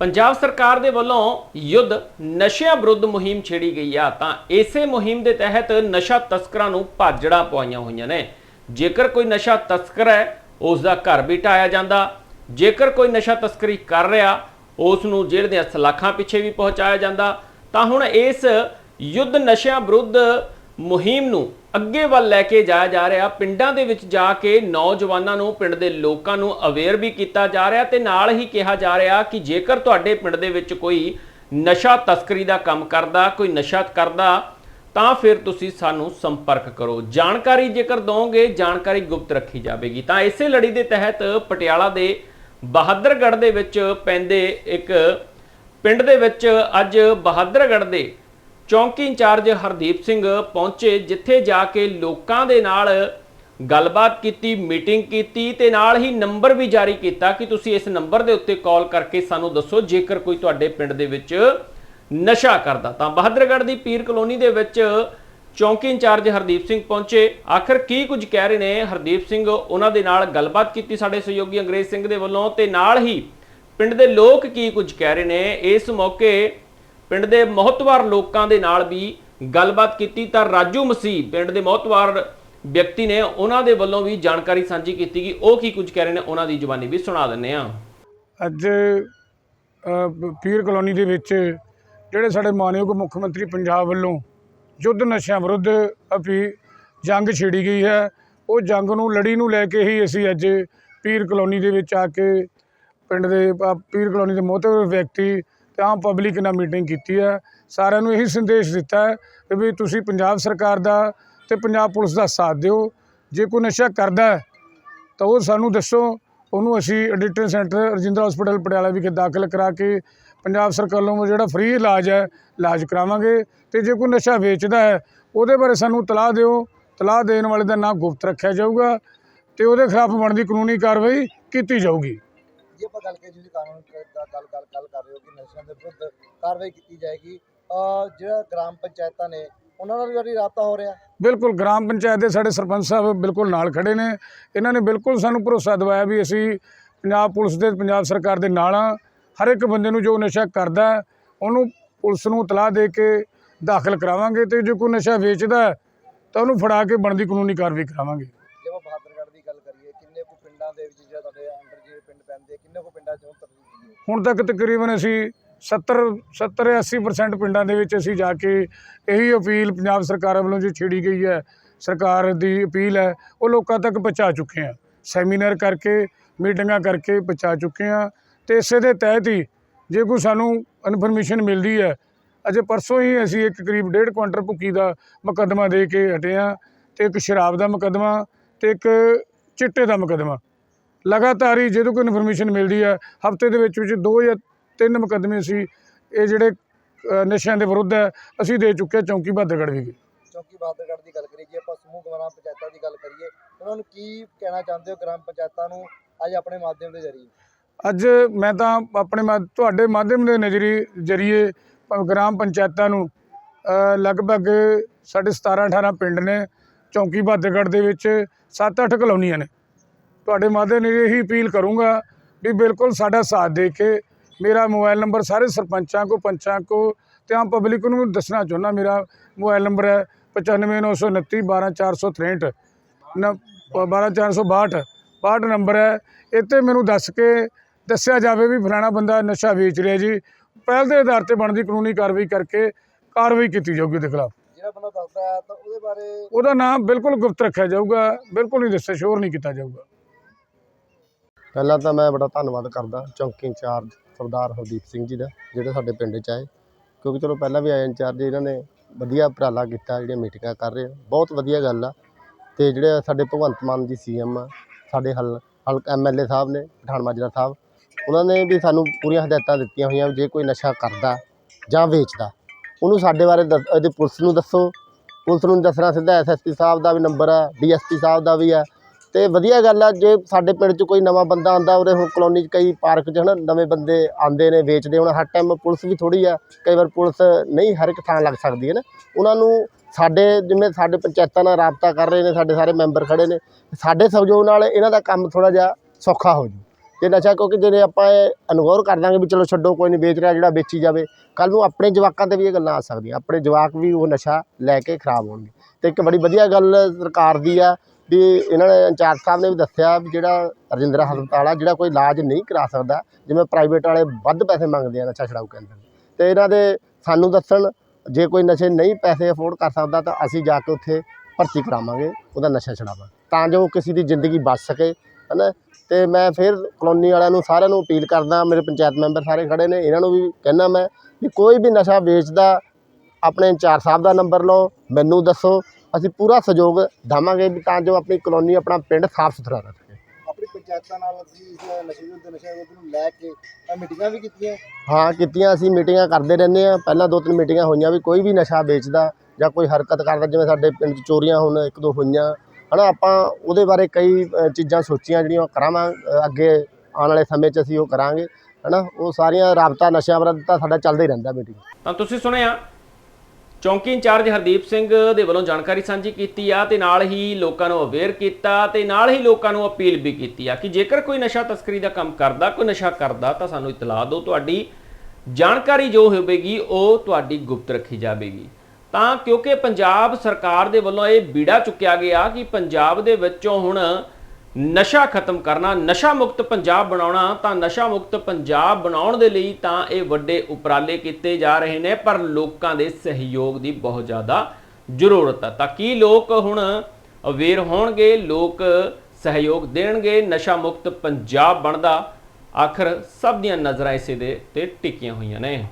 ਪੰਜਾਬ ਸਰਕਾਰ ਦੇ ਵੱਲੋਂ ਯੁੱਧ ਨਸ਼ਿਆਂ ਵਿਰੁੱਧ ਮੁਹਿੰਮ ਛੇੜੀ ਗਈ ਆ, ਤਾਂ ਇਸੇ ਮੁਹਿੰਮ ਦੇ ਤਹਿਤ ਨਸ਼ਾ ਤਸਕਰਾਂ ਨੂੰ ਭਾਜੜਾਂ ਪਵਾਈਆਂ ਹੋਈਆਂ ਨੇ। ਜੇਕਰ ਕੋਈ ਨਸ਼ਾ ਤਸਕਰ ਹੈ ਉਸ ਦਾ ਘਰ ਵੀ ਢਾਇਆ ਜਾਂਦਾ। ਜੇਕਰ ਕੋਈ ਨਸ਼ਾ ਤਸਕਰੀ ਕਰ ਰਿਹਾ ਉਸ ਨੂੰ ਜੇਲ੍ਹ ਦੇ ਸਲਾਖਾਂ ਪਿੱਛੇ ਵੀ ਪਹੁੰਚਾਇਆ ਜਾਂਦਾ। ਤਾਂ ਹੁਣ ਇਸ ਯੁੱਧ ਨਸ਼ਿਆਂ ਵਿਰੁੱਧ ਮੁਹਿੰਮ ਨੂੰ ਅੱਗੇ ਵੱਲ ਲੈ ਕੇ ਜਾਇਆ ਜਾ ਰਿਹਾ। ਪਿੰਡਾਂ ਦੇ ਵਿੱਚ ਜਾ ਕੇ ਨੌਜਵਾਨਾਂ ਨੂੰ, ਪਿੰਡ ਦੇ ਲੋਕਾਂ ਨੂੰ ਅਵੇਅਰ ਵੀ ਕੀਤਾ ਜਾ ਰਿਹਾ ਤੇ ਨਾਲ ਹੀ ਕਿਹਾ ਜਾ ਰਿਹਾ ਕਿ ਜੇਕਰ ਤੁਹਾਡੇ ਪਿੰਡ ਦੇ ਵਿੱਚ ਕੋਈ ਨਸ਼ਾ ਤਸਕਰੀ ਦਾ ਕੰਮ ਕਰਦਾ, ਕੋਈ ਨਸ਼ਾ ਕਰਦਾ, ਤਾਂ ਫਿਰ ਤੁਸੀਂ ਸਾਨੂੰ ਸੰਪਰਕ ਕਰੋ। ਜਾਣਕਾਰੀ ਜੇਕਰ ਦੋਗੇ, ਜਾਣਕਾਰੀ ਗੁਪਤ ਰੱਖੀ ਜਾਵੇਗੀ। ਤਾਂ ਇਸੇ ਲੜੀ ਦੇ ਤਹਿਤ ਪਟਿਆਲਾ ਦੇ ਬਹਾਦਰਗੜ੍ਹ ਦੇ ਵਿੱਚ ਪੈਂਦੇ ਇੱਕ ਪਿੰਡ ਦੇ ਵਿੱਚ ਅੱਜ ਬਹਾਦਰਗੜ੍ਹ ਦੇ ਚੌਂਕੀ ਇੰਚਾਰਜ ਹਰਦੀਪ ਸਿੰਘ ਪਹੁੰਚੇ, ਜਿੱਥੇ ਜਾ ਕੇ ਲੋਕਾਂ ਦੇ ਨਾਲ ਗੱਲਬਾਤ ਕੀਤੀ, ਮੀਟਿੰਗ ਕੀਤੀ ਤੇ ਨਾਲ ਹੀ ਨੰਬਰ ਵੀ ਜਾਰੀ ਕੀਤਾ ਕਿ ਤੁਸੀਂ ਇਸ ਨੰਬਰ ਦੇ ਉੱਤੇ ਕਾਲ ਕਰਕੇ ਸਾਨੂੰ ਦੱਸੋ, ਜੇਕਰ ਕੋਈ ਤੁਹਾਡੇ ਪਿੰਡ ਦੇ ਵਿੱਚ ਨਸ਼ਾ ਕਰਦਾ। ਤਾਂ ਬਹਾਦਰਗੜ੍ਹ ਦੀ ਪੀਰ ਕਲੋਨੀ ਦੇ ਵਿੱਚ ਚੌਂਕੀ ਇੰਚਾਰਜ ਹਰਦੀਪ ਸਿੰਘ ਪਹੁੰਚੇ। ਆਖਰ ਕੀ ਕੁਝ ਕਹਿ ਰਹੇ ਨੇ? ਹਰਦੀਪ ਸਿੰਘ ਉਹਨਾਂ ਦੇ ਨਾਲ ਗੱਲਬਾਤ ਕੀਤੀ ਸਾਡੇ ਸਹਿਯੋਗੀ ਅੰਗਰੇਜ਼ ਸਿੰਘ ਦੇ ਵੱਲੋਂ ਤੇ ਨਾਲ ਹੀ ਪਿੰਡ ਦੇ ਲੋਕ ਕੀ ਕੁਝ ਕਹਿ ਰਹੇ ਨੇ? ਇਸ ਮੌਕੇ ਪਿੰਡ ਦੇ ਮਹਤਵਾਰ ਲੋਕਾਂ ਦੇ ਨਾਲ ਵੀ ਗੱਲਬਾਤ ਕੀਤੀ ਤਾਂ ਰਾਜੂ ਮਸੀਹ ਪਿੰਡ ਦੇ ਮਹਤਵਾਰ ਵਿਅਕਤੀ ਨੇ ਉਹਨਾਂ ਦੇ ਵੱਲੋਂ ਵੀ ਜਾਣਕਾਰੀ ਸਾਂਝੀ ਕੀਤੀ ਕਿ ਉਹ ਕੀ ਕੁਝ ਕਹਿ ਰਹੇ ਨੇ, ਉਹਨਾਂ ਦੀ ਜ਼ੁਬਾਨੀ ਵੀ ਸੁਣਾ ਦਿੰਨੇ ਆ ਅੱਜ ਪੀਰ ਕਲੋਨੀ ਦੇ ਵਿੱਚ ਜਿਹੜੇ ਸਾਡੇ ਮਾਨਯੋਗ ਮੁੱਖ ਮੰਤਰੀ ਪੰਜਾਬ ਵੱਲੋਂ ਯੁੱਧ ਨਸ਼ਿਆਂ ਵਿਰੁੱਧ ਅਪੀ, ਜੰਗ ਛੇੜੀ ਗਈ ਹੈ। ਉਹ ਜੰਗ ਨੂੰ, ਲੜੀ ਨੂੰ ਲੈ ਕੇ ਹੀ ਅਸੀਂ ਅੱਜ ਪੀਰ ਕਲੋਨੀ ਦੇ ਵਿੱਚ ਆ ਕੇ ਪਿੰਡ ਦੇ ਪੀਰ ਕਲੋਨੀ ਦੇ ਮੋਹਤਵਰ ਵਿਅਕਤੀ ਤੇ ਆਮ ਪਬਲਿਕ ਨਾਲ ਮੀਟਿੰਗ ਕੀਤੀ ਹੈ। ਸਾਰਿਆਂ ਨੂੰ ਇਹੀ ਸੰਦੇਸ਼ ਦਿੱਤਾ ਹੈ ਕਿ ਵੀ ਤੁਸੀਂ ਪੰਜਾਬ ਸਰਕਾਰ ਦਾ ਤੇ ਪੰਜਾਬ ਪੁਲਿਸ ਦਾ ਸਾਥ ਦਿਓ। ਜੇ ਕੋਈ ਨਸ਼ਾ ਕਰਦਾ ਤਾਂ ਉਹ ਸਾਨੂੰ ਦੱਸੋ। ਉਹਨੂੰ ਅਸੀਂ ਐਡੀਟਰ ਸੈਂਟਰ ਰਜਿੰਦਰਾ ਹਸਪੀਟਲ ਪਟਿਆਲਾ ਵਿਖੇ ਦਾਖਲ ਕਰਾ ਕੇ ਪੰਜਾਬ ਸਰਕਾਰ ਵੱਲੋਂ ਜਿਹੜਾ ਫ੍ਰੀ ਇਲਾਜ ਹੈ, ਇਲਾਜ ਕਰਾਵਾਂਗੇ। ਤੇ ਜੇ ਕੋਈ ਨਸ਼ਾ ਵੇਚਦਾ ਹੈ, ਉਹਦੇ ਬਾਰੇ ਸਾਨੂੰ ਤਲਾਹ ਦਿਓ। ਤਲਾਹ ਦੇਣ ਵਾਲੇ ਦਾ ਨਾਂ ਗੁਪਤ ਰੱਖਿਆ ਜਾਊਗਾ ਤੇ ਉਹਦੇ ਖਿਲਾਫ ਬਣਦੀ ਕਾਨੂੰਨੀ ਕਾਰਵਾਈ ਕੀਤੀ ਜਾਊਗੀ। ਜੇ ਆਪਾਂ ਗੱਲ ਕਰੀਏ ਤੁਸੀਂ ਕਾਨੂੰਨ ਦਾ ਗੱਲ ਗੱਲ ਗੱਲ ਕਰ ਰਹੇ ਹੋ ਕਿ ਨਸ਼ਿਆਂ ਦੇ ਵਿਰੁੱਧ ਕਾਰਵਾਈ ਕੀਤੀ ਜਾਏਗੀ ਅਹ ਜਿਹੜਾ ਗ੍ਰਾਮ ਪੰਚਾਇਤਾਂ ਨੇ ਉਹਨਾਂ ਨਾਲ ਵੀ ਵਾਰੀ ਰਾਬਤਾ ਹੋ ਰਿਹਾ? ਬਿਲਕੁਲ ਗ੍ਰਾਮ ਪੰਚਾਇਤ ਦੇ ਸਾਡੇ ਸਰਪੰਚ ਸਾਹਿਬ ਬਿਲਕੁਲ ਨਾਲ ਖੜੇ ਨੇ। ਇਹਨਾਂ ਨੇ ਬਿਲਕੁਲ ਸਾਨੂੰ ਭਰੋਸਾ ਦਿਵਾਇਆ ਵੀ ਅਸੀਂ ਪੰਜਾਬ ਪੁਲਿਸ ਦੇ ਪੰਜਾਬ ਸਰਕਾਰ ਦੇ ਨਾਲ ਹਾਂ। ਹਰ ਇੱਕ ਬੰਦੇ ਨੂੰ ਜੋ ਨਸ਼ਾ ਕਰਦਾ ਹੈ, ਉਹਨੂੰ ਪੁਲਿਸ ਨੂੰ ਇਤਲਾਹ ਦੇ ਕੇ ਦਾਖਲ ਕਰਾਵਾਂਗੇ ਤੇ ਜੇ ਕੋਈ ਨਸ਼ਾ ਵੇਚਦਾ ਹੈ, ਤਾਂ ਉਹਨੂੰ ਫੜਾ ਕੇ ਬਣਦੀ ਕਾਨੂੰਨੀ ਕਾਰਵਾਈ ਕਰਾਵਾਂਗੇ ਜੇ ਆਪਾਂ ਬਹਾਦਰਗੜ੍ਹ ਦੀ ਗੱਲ ਕਰੀਏ ਕਿੰਨੇ ਕੁ ਪਿੰਡਾਂ ਦੇ ਵਿੱਚ ਜਿਹੜਾ ਤੁਹਾਡੇ ਅੰਡਰ ਜਿਹੜੇ ਪਿੰਡ ਪੈਂਦੇ ਕਿੰਨੇ ਕੁ ਪਿੰਡਾਂ 'ਚ ਹੁਣ ਤੱਕ ਤਕਰੀਬਨ ਅਸੀਂ 70 70 80% ਪਿੰਡਾਂ ਦੇ ਵਿੱਚ ਅਸੀਂ ਜਾ ਕੇ ਇਹੀ ਅਪੀਲ ਪੰਜਾਬ ਸਰਕਾਰ ਵੱਲੋਂ ਜੋ ਛੇੜੀ ਗਈ ਹੈ, ਸਰਕਾਰ ਦੀ ਅਪੀਲ ਹੈ, ਉਹ ਲੋਕਾਂ ਤੱਕ ਪਹੁੰਚਾ ਚੁੱਕੇ ਹਾਂ। ਸੈਮੀਨਾਰ ਕਰਕੇ, ਮੀਟਿੰਗਾਂ ਕਰਕੇ ਪਹੁੰਚਾ ਚੁੱਕੇ ਹਾਂ ਤੇ ਇਸੇ ਦੇ ਤਹਿਤ ਹੀ ਜੇ ਕੋਈ ਸਾਨੂੰ ਇਨਫੋਰਮੇਸ਼ਨ ਮਿਲਦੀ ਹੈ, ਅਜੇ ਪਰਸੋਂ ਹੀ ਅਸੀਂ ਇੱਕ ਕਰੀਬ ਡੇਢ ਕੁਆਂਟਲ ਭੁੱਕੀ ਦਾ ਮੁਕੱਦਮਾ ਦੇ ਕੇ ਹਟੇ ਹਾਂ ਤੇ ਇੱਕ ਸ਼ਰਾਬ ਦਾ ਮੁਕੱਦਮਾ ਤੇ ਇੱਕ ਚਿੱਟੇ ਦਾ ਮੁਕੱਦਮਾ। ਲਗਾਤਾਰ ਹੀ ਜਦੋਂ ਕੋਈ ਇਨਫੋਰਮੇਸ਼ਨ ਮਿਲਦੀ ਹੈ ਹਫ਼ਤੇ ਦੇ ਵਿੱਚ ਵਿੱਚ ਦੋ ਜਾਂ ਤਿੰਨ ਮੁਕੱਦਮੇ ਸੀ ਇਹ ਜਿਹੜੇ ਨਸ਼ਿਆਂ ਦੇ ਵਿਰੁੱਧ ਹੈ ਅਸੀਂ ਦੇ ਚੁੱਕੇ ਚੌਂਕੀ ਬਹਾਦਰਗੜ੍ਹ ਵੀ ਚੌਂਕੀ ਬਹਾਦਰਗੜ੍ਹ ਦੀ ਗੱਲ ਕਰੀਏ ਜੇ ਆਪਾਂ ਸਮੂਹ ਗ੍ਰਾਮ ਪੰਚਾਇਤਾਂ ਦੀ ਗੱਲ ਕਰੀਏ ਉਹਨਾਂ ਨੂੰ ਕੀ ਕਹਿਣਾ ਚਾਹੁੰਦੇ ਹੋ ਗ੍ਰਾਮ ਪੰਚਾਇਤਾਂ ਨੂੰ ਅੱਜ ਆਪਣੇ ਮਾਧਿਅਮ ਦੇ ਜ਼ਰੀਏ? ਅੱਜ ਮੈਂ ਤਾਂ ਆਪਣੇ ਤੁਹਾਡੇ ਮਾਧਿਅਮ ਦੇ ਨਜ਼ਰੀ ਜਰੀਏ ਗ੍ਰਾਮ ਪੰਚਾਇਤਾਂ ਨੂੰ ਲਗਭਗ ਸਾਡੇ 17 18 ਪਿੰਡ ਨੇ ਚੌਂਕੀ ਬਹਾਦਰਗੜ੍ਹ ਦੇ ਵਿੱਚ 7-8 ਕਲੋਨੀਆਂ ਨੇ। ਤੁਹਾਡੇ ਮਾਧਿਅਮ ਨੇ ਇਹੀ ਅਪੀਲ ਕਰੂੰਗਾ ਵੀ ਬਿਲਕੁਲ ਸਾਡਾ ਸਾਥ ਦੇ ਕੇ ਮੇਰਾ ਮੋਬਾਈਲ ਨੰਬਰ ਸਾਰੇ ਸਰਪੰਚਾਂ ਕੋ ਪੰਚਾਂ ਕੋ ਤੇ ਆਮ ਪਬਲਿਕ ਨੂੰ ਵੀ ਦੱਸਣਾ ਚਾਹੁੰਦਾ ਮੇਰਾ ਮੋਬਾਈਲ ਨੰਬਰ ਹੈ 95929 12463 ਨ 12462 62 ਨੰਬਰ ਹੈ। ਇੱਥੇ ਮੈਨੂੰ ਦੱਸ ਕੇ ਦੱਸਿਆ ਜਾਵੇ ਵੀ ਫਲਾਣਾ ਬੰਦਾ ਨਸ਼ਾ ਵੇਚ ਰਿਹਾ ਜੀ। ਪਹਿਲ ਦੇ ਆਧਾਰ ਤੇ ਬਣਦੀ ਕਾਨੂੰਨੀ ਕਾਰਵਾਈ ਕਰਕੇ ਕਾਰਵਾਈ ਕੀਤੀ ਜਾਊਗੀ ਉਹਦੇ ਖਿਲਾਫ। ਜਿਹੜਾ ਬੰਦਾ ਦੱਸਦਾ ਤਾਂ ਉਹਦੇ ਬਾਰੇ ਉਹਦਾ ਨਾਮ ਬਿਲਕੁਲ ਗੁਪਤ ਰੱਖਿਆ ਜਾਊਗਾ ਬਿਲਕੁਲ ਨਹੀਂ ਦੱਸਿਆ ਸ਼ੋਰ ਨਹੀਂ ਕੀਤਾ ਜਾਊਗਾ। ਪਹਿਲਾਂ ਤਾਂ ਮੈਂ ਬੜਾ ਧੰਨਵਾਦ ਕਰਦਾ ਚੌਂਕੀ ਇੰਚਾਰਜ ਸਰਦਾਰ ਹਰਦੀਪ ਸਿੰਘ ਜੀ ਦਾ, ਜਿਹੜੇ ਸਾਡੇ ਪਿੰਡ 'ਚ ਆਏ। ਕਿਉਂਕਿ ਚਲੋ ਪਹਿਲਾਂ ਵੀ ਆਏ ਇੰਚਾਰਜ, ਇਹਨਾਂ ਨੇ ਵਧੀਆ ਉਪਰਾਲਾ ਕੀਤਾ, ਜਿਹੜੀਆਂ ਮੀਟਿੰਗਾਂ ਕਰ ਰਹੇ ਆ। ਬਹੁਤ ਵਧੀਆ ਗੱਲ ਆ। ਅਤੇ ਜਿਹੜੇ ਸਾਡੇ ਭਗਵੰਤ ਮਾਨ ਜੀ ਸੀਐਮ ਆ ਸਾਡੇ ਹਲ ਹਲ ਐਮਐਲਏ ਸਾਹਿਬ ਨੇ, ਪਠਾਨ ਮਾਜਰਾ ਸਾਹਿਬ, ਉਹਨਾਂ ਨੇ ਵੀ ਸਾਨੂੰ ਪੂਰੀਆਂ ਹਦਾਇਤਾਂ ਦਿੱਤੀਆਂ ਹੋਈਆਂ ਵੀ ਜੇ ਕੋਈ ਨਸ਼ਾ ਕਰਦਾ ਜਾਂ ਵੇਚਦਾ, ਉਹਨੂੰ ਸਾਡੇ ਬਾਰੇ ਦੱਸ ਇਹਦੇ ਪੁਲਿਸ ਨੂੰ ਦੱਸੋ। ਪੁਲਿਸ ਨੂੰ ਦੱਸਣਾ ਸਿੱਧਾ ਐਸਐਸਪੀ ਸਾਹਿਬ ਦਾ ਵੀ ਨੰਬਰ ਆ ਡੀਐਸਪੀ ਸਾਹਿਬ ਦਾ ਵੀ ਹੈ ਤੇ ਵਧੀਆ ਗੱਲ ਆ, ਜੇ ਸਾਡੇ ਪਿੰਡ 'ਚ ਕੋਈ ਨਵਾਂ ਬੰਦਾ ਆਉਂਦਾ ਉਹਦੇ ਹੁਣ ਕਲੋਨੀ 'ਚ ਕਈ ਪਾਰਕ 'ਚ ਹਨਾ, ਨਵੇਂ ਬੰਦੇ ਆਉਂਦੇ ਨੇ, ਵੇਚਦੇ ਹੁਣ ਹਰ ਟਾਈਮ ਪੁਲਿਸ ਵੀ ਥੋੜੀ ਆ, ਕਈ ਵਾਰ ਪੁਲਿਸ ਨਹੀਂ ਹਰ ਇੱਕ ਥਾਂ ਲੱਗ ਸਕਦੀ ਹੈ ਨਾ। ਉਹਨਾਂ ਨੂੰ ਸਾਡੇ ਜਿਵੇਂ ਸਾਡੇ ਪੰਚਾਇਤਾਂ ਨਾਲ ਰਾਬਤਾ ਕਰ ਰਹੇ ਨੇ, ਸਾਡੇ ਸਾਰੇ ਮੈਂਬਰ ਖੜੇ ਨੇ, ਸਾਡੇ ਸਹਿਯੋਗ ਨਾਲ ਇਹਨਾਂ ਦਾ ਕੰਮ ਥੋੜਾ ਜਿਹਾ ਸੌਖਾ ਹੋ ਜੂ ਤੇ ਨਸ਼ਾ ਕਿਉਂਕਿ ਜਿਹੜੇ ਆਪਾਂ ਇਹ ਅਨਗੌਰ ਕਰ ਦਾਂਗੇ ਵੀ ਚਲੋ ਛੱਡੋ, ਕੋਈ ਨਹੀਂ ਵੇਚ ਰਿਹਾ, ਜਿਹੜਾ ਵੇਚੀ ਜਾਵੇ ਕੱਲ ਨੂੰ ਆਪਣੇ ਜਵਾਕਾਂ ਤੇ ਵੀ ਇਹ ਗੱਲਾਂ ਆ ਸਕਦੀਆਂ। ਆਪਣੇ ਜਵਾਕ ਵੀ ਉਹ ਨਸ਼ਾ ਲੈ ਕੇ ਖਰਾਬ ਹੋਣਗੇ। ਤੇ ਇੱਕ ਬੜੀ ਵਧੀਆ ਗੱਲ ਸਰਕਾਰ ਦੀ ਆ ਵੀ ਇਹਨਾਂ ਨੇ ਇੰਚਾਰਜ ਸਾਹਿਬ ਨੇ ਵੀ ਦੱਸਿਆ ਵੀ ਜਿਹੜਾ ਰਜਿੰਦਰਾ ਹਸਪਤਾਲ ਆ, ਜਿਹੜਾ ਕੋਈ ਇਲਾਜ ਨਹੀਂ ਕਰਾ ਸਕਦਾ, ਜਿਵੇਂ ਪ੍ਰਾਈਵੇਟ ਵਾਲੇ ਵੱਧ ਪੈਸੇ ਮੰਗਦੇ ਆ ਨਸ਼ਾ ਛਡਾਊ ਕੇਂਦਰ ਅਤੇ ਇਹਨਾਂ ਦੇ ਸਾਨੂੰ ਦੱਸਣ, ਜੇ ਕੋਈ ਨਸ਼ੇ ਨਹੀਂ ਪੈਸੇ ਅਫੋਰਡ ਕਰ ਸਕਦਾ ਤਾਂ ਅਸੀਂ ਜਾ ਕੇ ਉੱਥੇ ਭਰਤੀ ਕਰਾਵਾਂਗੇ, ਉਹਦਾ ਨਸ਼ਾ ਛਡਾਵਾਂ ਤਾਂ ਜੋ ਕਿਸੇ ਦੀ ਜ਼ਿੰਦਗੀ ਬਚ ਸਕੇ ਹੈ ਨਾ ਅਤੇ ਮੈਂ ਫਿਰ ਕਲੋਨੀ ਵਾਲਿਆਂ ਨੂੰ ਸਾਰਿਆਂ ਨੂੰ ਅਪੀਲ ਕਰਦਾ, ਮੇਰੇ ਪੰਚਾਇਤ ਮੈਂਬਰ ਸਾਰੇ ਖੜ੍ਹੇ ਨੇ, ਇਹਨਾਂ ਨੂੰ ਵੀ ਕਹਿੰਦਾ ਮੈਂ ਵੀ ਕੋਈ ਵੀ ਨਸ਼ਾ ਵੇਚਦਾ, ਆਪਣੇ ਇੰਚਾਰਜ ਸਾਹਿਬ ਦਾ ਨੰਬਰ ਲਓ, ਮੈਨੂੰ ਦੱਸੋ ਅਸੀਂ ਪੂਰਾ ਸਹਿਯੋਗ ਦੇਵਾਂਗੇ ਵੀ ਤਾਂ ਜੋ ਆਪਣੀ ਕਲੋਨੀ ਆਪਣਾ ਪਿੰਡ ਸਾਫ਼ ਸੁਥਰਾ ਰੱਖ ਸਕੇ। ਆਪਣੀ ਪੰਚਾਇਤਾਂ ਨਾਲ ਅਸੀਂ ਇਸ ਨਸ਼ੇ ਵਿਰੁੱਧ ਨਸ਼ਾ ਵਿਰੁੱਧ ਨੂੰ ਲੈ ਕੇ ਅ, ਮੀਟਿੰਗਾਂ ਵੀ ਕੀਤੀਆਂ? ਹਾਂ ਕੀਤੀਆਂ ਅਸੀਂ ਮੀਟਿੰਗਾਂ ਕਰਦੇ ਰਹਿੰਦੇ ਆ ਪਹਿਲਾਂ ਦੋ ਤਿੰਨ ਮੀਟਿੰਗਾਂ ਹੋਈਆਂ ਵੀ ਕੋਈ ਵੀ ਨਸ਼ਾ ਵੇਚਦਾ ਜਾਂ ਕੋਈ ਹਰਕਤ ਕਰਦਾ ਜਿਵੇਂ ਸਾਡੇ ਪਿੰਡ 'ਚ ਚੋਰੀਆਂ ਹੁਣ ਇੱਕ ਦੋ ਹੋਈਆਂ। ਹਨਾ ਆਪਾਂ ਉਹਦੇ ਬਾਰੇ ਕਈ ਚੀਜ਼ਾਂ ਸੋਚੀਆਂ ਜਿਹੜੀਆਂ ਕਰਾਵਾਂ ਅੱਗੇ ਆਉਣ ਵਾਲੇ ਸਮੇਂ 'ਚ ਅਸੀਂ ਉਹ ਕਰਾਂਗੇ। ਹਨਾ ਉਹ ਸਾਰੀਆਂ ਰਾਬਤਾ ਨਸ਼ਿਆਂ ਵਿਰੁੱਧ ਤਾਂ ਸਾਡਾ ਚੱਲਦਾ ਹੀ ਰਹਿੰਦਾ ਮੀਟਿੰਗ। ਤਾਂ ਤੁਸੀਂ ਸੁਣਿਆ ਚੌਂਕੀ ਇੰਚਾਰਜ ਹਰਦੀਪ ਸਿੰਘ ਦੇ ਵੱਲੋਂ ਜਾਣਕਾਰੀ ਸਾਂਝੀ ਕੀਤੀ ਆ ਤੇ ਨਾਲ ਹੀ ਲੋਕਾਂ ਨੂੰ ਅਵੇਅਰ ਕੀਤਾ ਤੇ ਨਾਲ ਹੀ ਲੋਕਾਂ ਨੂੰ ਅਪੀਲ ਵੀ ਕੀਤੀ ਆ ਕਿ ਜੇਕਰ ਕੋਈ ਨਸ਼ਾ ਤਸਕਰੀ ਦਾ ਕੰਮ ਕਰਦਾ, ਕੋਈ ਨਸ਼ਾ ਕਰਦਾ, ਤਾਂ ਸਾਨੂੰ ਇਤਲਾਹ ਦਿਓ, ਤੁਹਾਡੀ ਜਾਣਕਾਰੀ ਜੋ ਹੋਵੇਗੀ, ਉਹ ਤੁਹਾਡੀ ਗੁਪਤ ਰੱਖੀ ਜਾਵੇਗੀ। ਤਾਂ ਕਿਉਂਕਿ ਪੰਜਾਬ ਸਰਕਾਰ ਦੇ ਵੱਲੋਂ ਇਹ ਬੀੜਾ ਚੁੱਕਿਆ ਗਿਆ ਕਿ ਪੰਜਾਬ ਦੇ ਵਿੱਚੋਂ ਹੁਣ ਨਸ਼ਾ ਖਤਮ ਕਰਨਾ, ਨਸ਼ਾ ਮੁਕਤ ਪੰਜਾਬ ਬਣਾਉਣਾ, ਤਾਂ ਨਸ਼ਾ ਮੁਕਤ ਪੰਜਾਬ ਬਣਾਉਣ ਦੇ ਲਈ ਤਾਂ ਇਹ ਵੱਡੇ ਉਪਰਾਲੇ ਕੀਤੇ ਜਾ ਰਹੇ ਨੇ, ਪਰ ਲੋਕਾਂ ਦੇ ਸਹਿਯੋਗ ਦੀ ਬਹੁਤ ਜ਼ਿਆਦਾ ਜ਼ਰੂਰਤ ਹੈ ਤਾਂ ਕੀ ਲੋਕ ਹੁਣ ਅਵੇਅਰ ਹੋਣਗੇ? ਲੋਕ ਸਹਿਯੋਗ ਦੇਣਗੇ? ਨਸ਼ਾ ਮੁਕਤ ਪੰਜਾਬ ਬਣਦਾ? ਆਖਰ ਸਭ ਦੀਆਂ ਨਜ਼ਰਾਂ ਇਸੇ ਦੇ ਤੇ ਟਿਕੀਆਂ ਹੋਈਆਂ ਨੇ।